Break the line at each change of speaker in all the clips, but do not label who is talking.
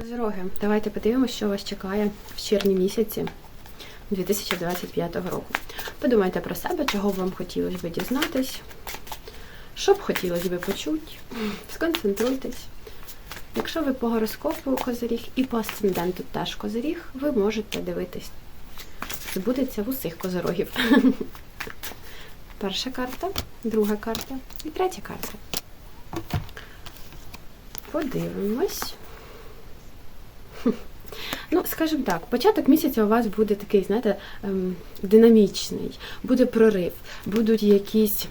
Козироги, давайте подивимося, що вас чекає в червні місяці 2025 року. Подумайте про себе, чого вам хотілося б дізнатись, що б хотілося б почути, сконцентруйтесь. Якщо ви по гороскопу козиріг і по асценденту теж козиріг, ви можете дивитись. Збудеться в усіх козирогів. Перша карта, друга карта і третя карта. Подивимось. Ну, скажімо так, початок місяця у вас буде такий, знаєте, ем, динамічний, буде прорив, будуть якісь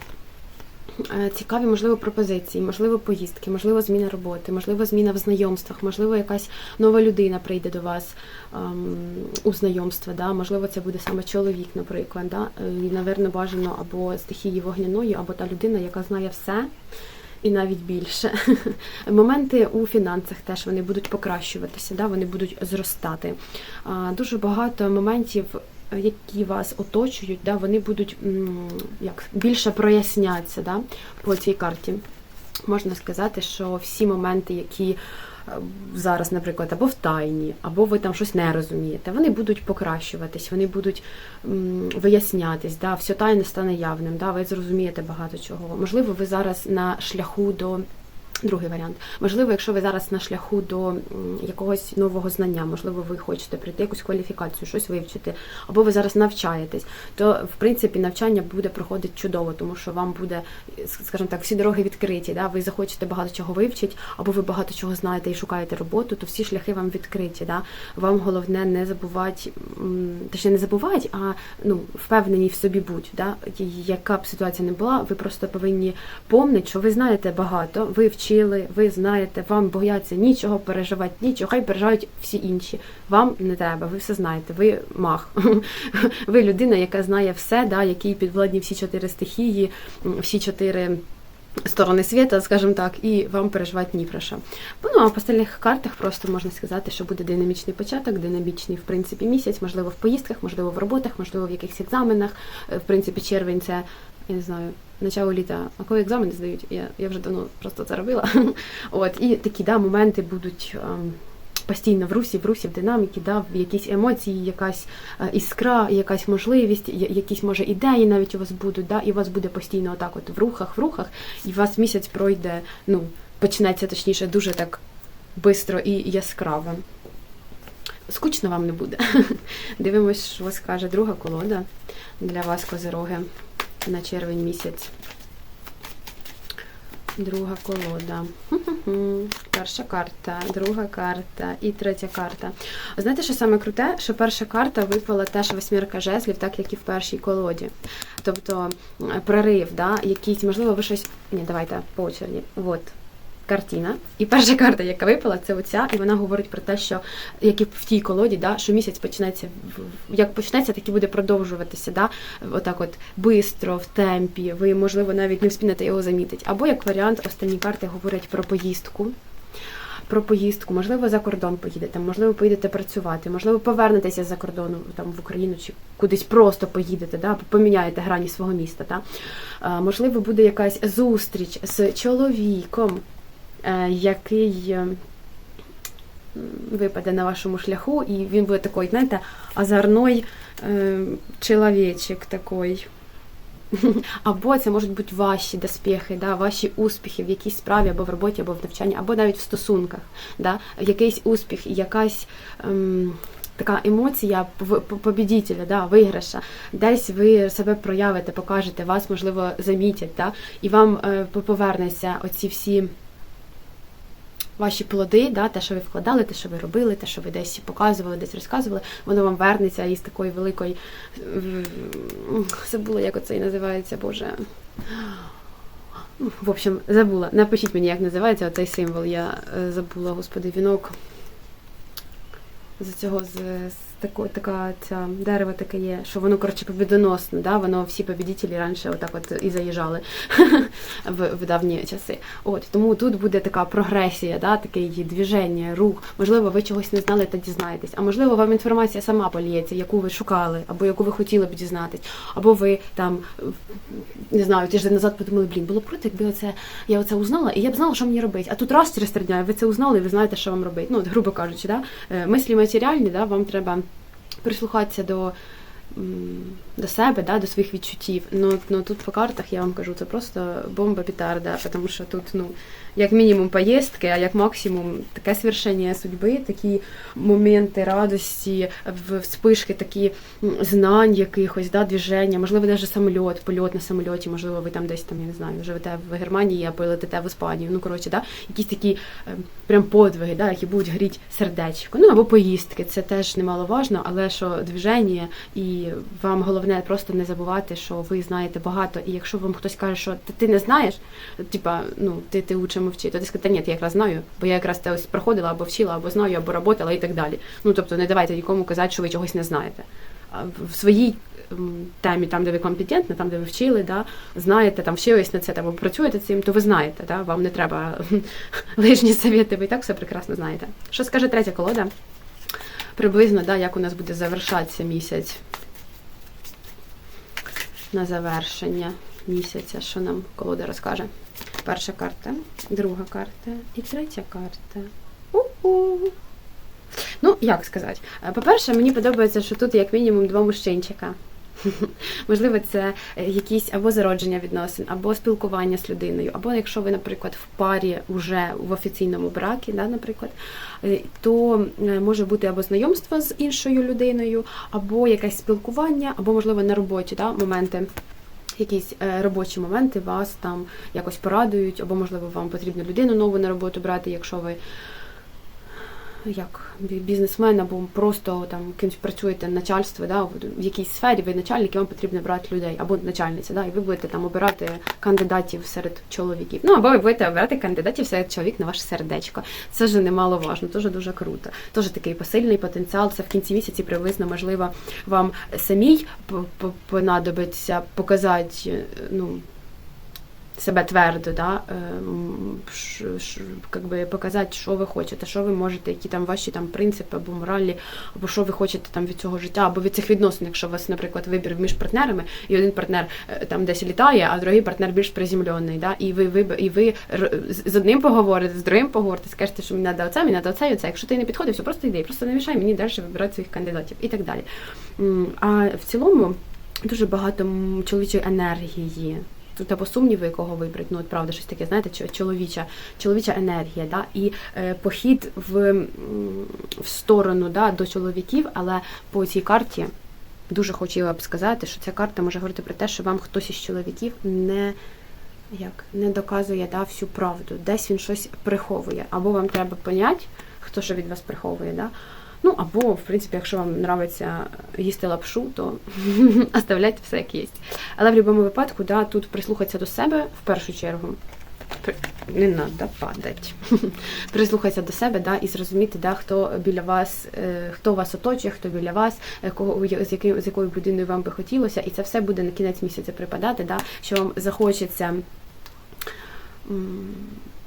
е, цікаві, можливо, пропозиції, можливо, поїздки, можливо, зміна роботи, можливо, зміна в знайомствах, можливо, якась нова людина прийде до вас ем, у знайомства, да? можливо, це буде саме чоловік, наприклад. Да? Е, І, напевно, бажано або стихії вогняної, або та людина, яка знає все. І навіть більше. Моменти у фінансах теж вони будуть покращуватися, да? вони будуть зростати. Дуже багато моментів, які вас оточують, да? вони будуть як, більше проясняться да? по цій карті. Можна сказати, що всі моменти, які зараз, наприклад, або в тайні, або ви там щось не розумієте, вони будуть покращуватись, вони будуть вияснятись, да, все тайне стане явним, да, ви зрозумієте багато чого. Можливо, ви зараз на шляху до. Другий варіант. Можливо, якщо ви зараз на шляху до якогось нового знання, можливо, ви хочете прийти якусь кваліфікацію, щось вивчити, або ви зараз навчаєтесь, то в принципі навчання буде проходити чудово, тому що вам буде, скажімо так, всі дороги відкриті. Да? Ви захочете багато чого вивчити, або ви багато чого знаєте і шукаєте роботу, то всі шляхи вам відкриті. Да? Вам головне не забувати, точніше не забувати, а ну, впевнені в собі будь. Да? Яка б ситуація не була, ви просто повинні помнити, що ви знаєте багато, ви вчили, ви знаєте, вам бояться нічого, переживати нічого, хай переживають всі інші. Вам не треба, ви все знаєте, ви мах. Ви людина, яка знає все, да, якій підвладні всі чотири стихії, всі чотири. Сторони світа, скажімо так, і вам переживати ні про що. Ну, а по остальних картах просто можна сказати, що буде динамічний початок, динамічний, в принципі, місяць, можливо, в поїздках, можливо, в роботах, можливо, в якихось екзаменах. Е, В принципі, червень це, я не знаю, начало літа, а коли екзамени здають, я, я вже давно просто це робила. От, і такі да, моменти будуть. Постійно в русі, в русі, в динаміки, да, якісь емоції, якась е, іскра, якась можливість, якісь може ідеї навіть у вас будуть, да, і у вас буде постійно отак от в рухах, в рухах, і у вас місяць пройде, ну, почнеться точніше дуже так бистро і яскраво. Скучно вам не буде. Дивимось, що скаже друга колода для вас, козироги, на червень місяць. Друга колода. Перша карта, друга карта і третя карта. Знаєте, що саме круте? Що перша карта випала теж восьмірка жезлів, так як і в першій колоді. Тобто прорив, да? якийсь, можливо, ви щось. Ні, давайте по очереді. От. Картина. І перша карта, яка випала, це оця, і вона говорить про те, що як і в тій колоді, да, що місяць почнеться як почнеться, так і буде продовжуватися. Да, отак, от бистро, в темпі. Ви, можливо, навіть не вспінете його замітити. Або як варіант, останні карти говорять про поїздку. Про поїздку, можливо, за кордон поїдете, можливо, поїдете працювати, можливо, повернетеся за кордону там в Україну чи кудись просто поїдете, да, поміняєте грані свого міста. Да. Можливо, буде якась зустріч з чоловіком, який е, випаде на вашому шляху, і він буде такий, знаєте, озорной е, чоловічик такий. Або це можуть бути ваші доспіхи, да, ваші успіхи в якійсь справі, або в роботі, або в навчанні, або навіть в стосунках. Да, якийсь успіх, якась ем, така емоція побідітеля, да, виграша. Десь ви себе проявите, покажете, вас, можливо, замітять, да, і вам е, повернеться оці всі ваші плоди, да, те, що ви вкладали, те, що ви робили, те, що ви десь показували, десь розказували, воно вам вернеться із такої великої. Забула, як оце і називається, Боже. В общем, забула. Напишіть мені, як називається оцей символ. Я е, забула, господи, вінок з цього з тако, така ця дерево таке є, що воно коротше побідоносне, да? воно всі побідітелі раніше отак от і заїжджали в, в давні часи. От тому тут буде така прогресія, да? таке її движення, рух. Можливо, ви чогось не знали та дізнаєтесь. А можливо, вам інформація сама поліється, яку ви шукали, або яку ви хотіли б дізнатись, або ви там не знаю, тиждень назад подумали, блін, було б круто, якби оце я оце узнала, і я б знала, що мені робити. А тут раз через три дня ви це узнали, і ви знаєте, що вам робити. Ну, от, грубо кажучи, да? Е, мислі матеріальні, да? вам треба прислухатися до. До себе, да, до своїх відчуттів. Ну, ну тут по картах я вам кажу, це просто бомба петарда, тому що тут, ну, як мінімум поїздки, а як максимум таке свершення судьби, такі моменти радості, вспишки, такі знань якихось, да, движення, можливо, навіть самольот, польот на самольоті, можливо, ви там десь там, я не знаю, живете в Германії або летите в Іспанію. Ну, коротше, да, якісь такі е, прям подвиги, да, які будуть гріти сердечко. Ну або поїздки, це теж немаловажно, але що движення, і вам головне просто не забувати, що ви знаєте багато. І якщо вам хтось каже, що ти, не знаєш, типа, ну ти, ти лучше мовчи, то ти скажете, ні, я якраз знаю, бо я якраз це ось проходила або вчила, або знаю, або работала і так далі. Ну тобто не давайте нікому казати, що ви чогось не знаєте. В- своїй темі, там, де ви компетентні, там, де ви вчили, да, знаєте, там вчились на це, або працюєте цим, то ви знаєте, да, вам не треба лишні совєти, ви і так все прекрасно знаєте. Що скаже третя колода? Приблизно, да, як у нас буде завершатися місяць на завершення місяця, що нам колода розкаже. Перша карта, друга карта і третя карта. У-у. Ну, як сказати? Е, По-перше, мені подобається, що тут як мінімум два мужчинчика. Можливо, це е, якісь або зародження відносин, або спілкування з людиною, або якщо ви, наприклад, в парі вже в офіційному бракі, да, наприклад, е, то е, може бути або знайомство з іншою людиною, або якесь спілкування, або, можливо, на роботі да, моменти. Якісь робочі моменти вас там якось порадують, або, можливо, вам потрібно людину нову на роботу брати, якщо ви як бізнесмен або просто там кимось працюєте начальство, да, в якійсь сфері, ви начальник, і вам потрібно брати людей, або начальниця, да, і ви будете там обирати кандидатів серед чоловіків. Ну або ви будете обирати кандидатів серед чоловік на ваше сердечко. Це ж немаловажно, теж дуже круто. Теж такий посильний потенціал. Це в кінці місяці приблизно можливо вам самій понадобиться показати, ну себе твердо, да, ем, ш, ш, как би показати, що ви хочете, що ви можете, які там ваші там принципи або моралі, або що ви хочете там від цього життя, або від цих відносин, якщо у вас, наприклад, вибір між партнерами, і один партнер е, там десь літає, а другий партнер більш приземлений, да, і ви, ви і ви з одним поговорите, з другим поговорите, скажете, що мені треба оце, мені треба оце і оце. Якщо ти не підходиш, все просто йди, просто не мішай мені далі вибирати своїх кандидатів і так далі. А в цілому дуже багато чоловічої енергії. Тут або сумніви, кого вибрати, ну от правда, щось таке, знаєте, чоловіча, чоловіча енергія, да? і е, похід в, в сторону да, до чоловіків, але по цій карті дуже хотіла б сказати, що ця карта може говорити про те, що вам хтось із чоловіків не, як, не доказує да, всю правду, десь він щось приховує, або вам треба поняти, хто що від вас приховує. Да? Ну, або, в принципі, якщо вам подобається їсти лапшу, то оставляйте все як є. Але в будь-якому випадку, да, тут прислухатися до себе в першу чергу. Не треба падати. Прислухатися до себе да, і зрозуміти, да, хто біля вас, е, хто вас оточує, хто біля вас, е, кого, з, якою, з якою людиною вам би хотілося, і це все буде на кінець місяця припадати, да, що вам захочеться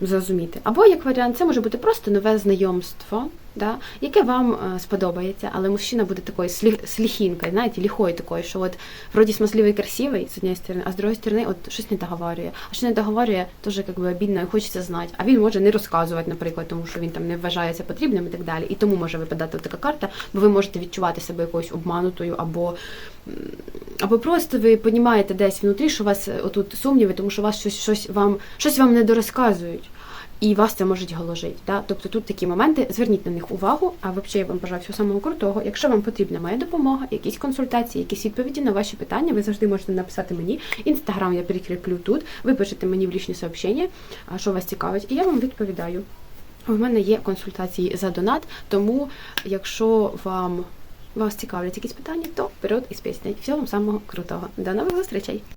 зрозуміти. Або як варіант, це може бути просто нове знайомство, да, яке вам е, сподобається, але мужчина буде такою слі- сліхінкою, знаєте, ліхою такою, що от вроді смазливий, красивий з однієї сторони, а з другої сторони, от щось не договорює. А що не договорює, теж як би обідно і хочеться знати. А він може не розказувати, наприклад, тому що він там не вважає це потрібним і так далі. І тому може випадати така карта, бо ви можете відчувати себе якоюсь обманутою або. Або просто ви понімаєте десь внутрі, що у вас е, отут сумніви, тому що вас щось, щось вам щось вам не дорозказують. І вас це може голожити. Да? Тобто тут такі моменти, зверніть на них увагу, а взагалі я вам бажаю всього самого крутого. Якщо вам потрібна моя допомога, якісь консультації, якісь відповіді на ваші питання, ви завжди можете написати мені. Інстаграм я перекріплю тут, ви пишете мені в лічні сообщення, що вас цікавить, і я вам відповідаю. У мене є консультації за донат, тому якщо вам вас цікавлять якісь питання, то вперед із піснею. Всього вам самого крутого. До нових зустрічей!